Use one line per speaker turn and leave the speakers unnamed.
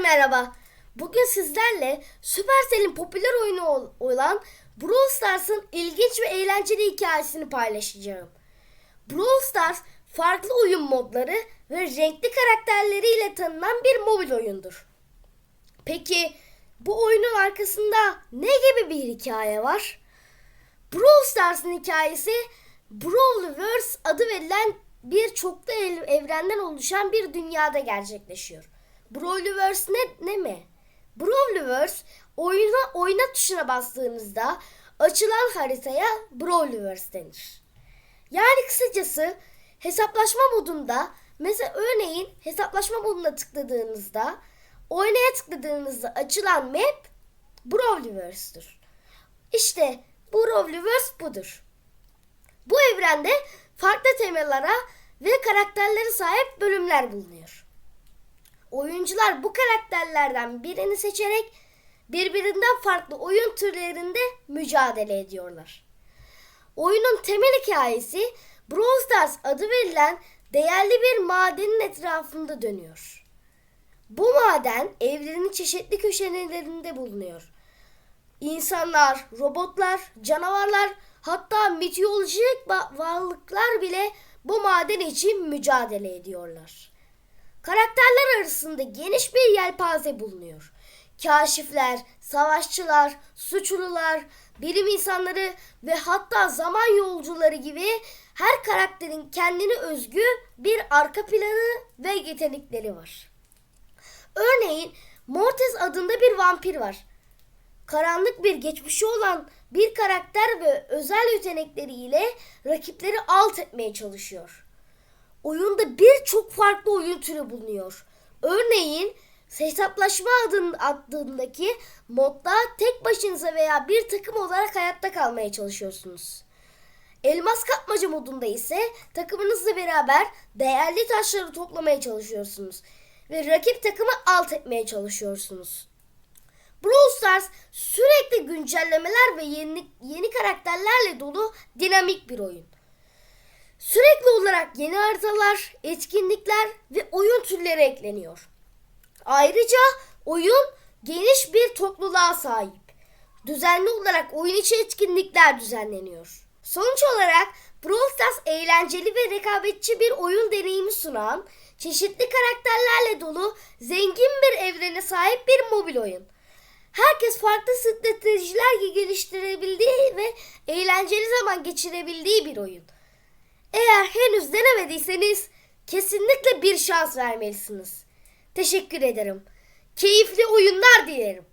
merhaba. Bugün sizlerle Supercell'in popüler oyunu ol- olan Brawl Stars'ın ilginç ve eğlenceli hikayesini paylaşacağım. Brawl Stars farklı oyun modları ve renkli karakterleriyle tanınan bir mobil oyundur. Peki bu oyunun arkasında ne gibi bir hikaye var? Brawl Stars'ın hikayesi Brawlverse adı verilen bir çoklu ev- evrenden oluşan bir dünyada gerçekleşiyor. Brawlverse ne, ne mi? Brawlverse oyuna, oyna tuşuna bastığınızda açılan haritaya Brawlverse denir. Yani kısacası hesaplaşma modunda mesela örneğin hesaplaşma moduna tıkladığınızda oynaya tıkladığınızda açılan map Brawlverse'dir. İşte Brawlverse budur. Bu evrende farklı temalara ve karakterlere sahip bölümler bulunuyor. Oyuncular bu karakterlerden birini seçerek birbirinden farklı oyun türlerinde mücadele ediyorlar. Oyunun temel hikayesi Brawl Stars adı verilen değerli bir madenin etrafında dönüyor. Bu maden evrenin çeşitli köşelerinde bulunuyor. İnsanlar, robotlar, canavarlar hatta mitolojik ba- varlıklar bile bu maden için mücadele ediyorlar. Arasında geniş bir yelpaze bulunuyor. Kaşifler, savaşçılar, suçlular, bilim insanları ve hatta zaman yolcuları gibi her karakterin kendine özgü bir arka planı ve yetenekleri var. Örneğin Mortis adında bir vampir var. Karanlık bir geçmişi olan bir karakter ve özel yetenekleriyle rakipleri alt etmeye çalışıyor. Oyunda birçok farklı oyun türü bulunuyor. Örneğin hesaplaşma adın- adındaki modda tek başınıza veya bir takım olarak hayatta kalmaya çalışıyorsunuz. Elmas kapmaca modunda ise takımınızla beraber değerli taşları toplamaya çalışıyorsunuz ve rakip takımı alt etmeye çalışıyorsunuz. Brawl Stars sürekli güncellemeler ve yeni, yeni karakterlerle dolu dinamik bir oyun. Sürekli olarak yeni haritalar, etkinlikler ve oyun türleri ekleniyor. Ayrıca oyun geniş bir topluluğa sahip. Düzenli olarak oyun içi etkinlikler düzenleniyor. Sonuç olarak Brawl Stars eğlenceli ve rekabetçi bir oyun deneyimi sunan, çeşitli karakterlerle dolu, zengin bir evrene sahip bir mobil oyun. Herkes farklı stratejiler geliştirebildiği ve eğlenceli zaman geçirebildiği bir oyun. Eğer henüz denemediyseniz kesinlikle bir şans vermelisiniz. Teşekkür ederim. Keyifli oyunlar dilerim.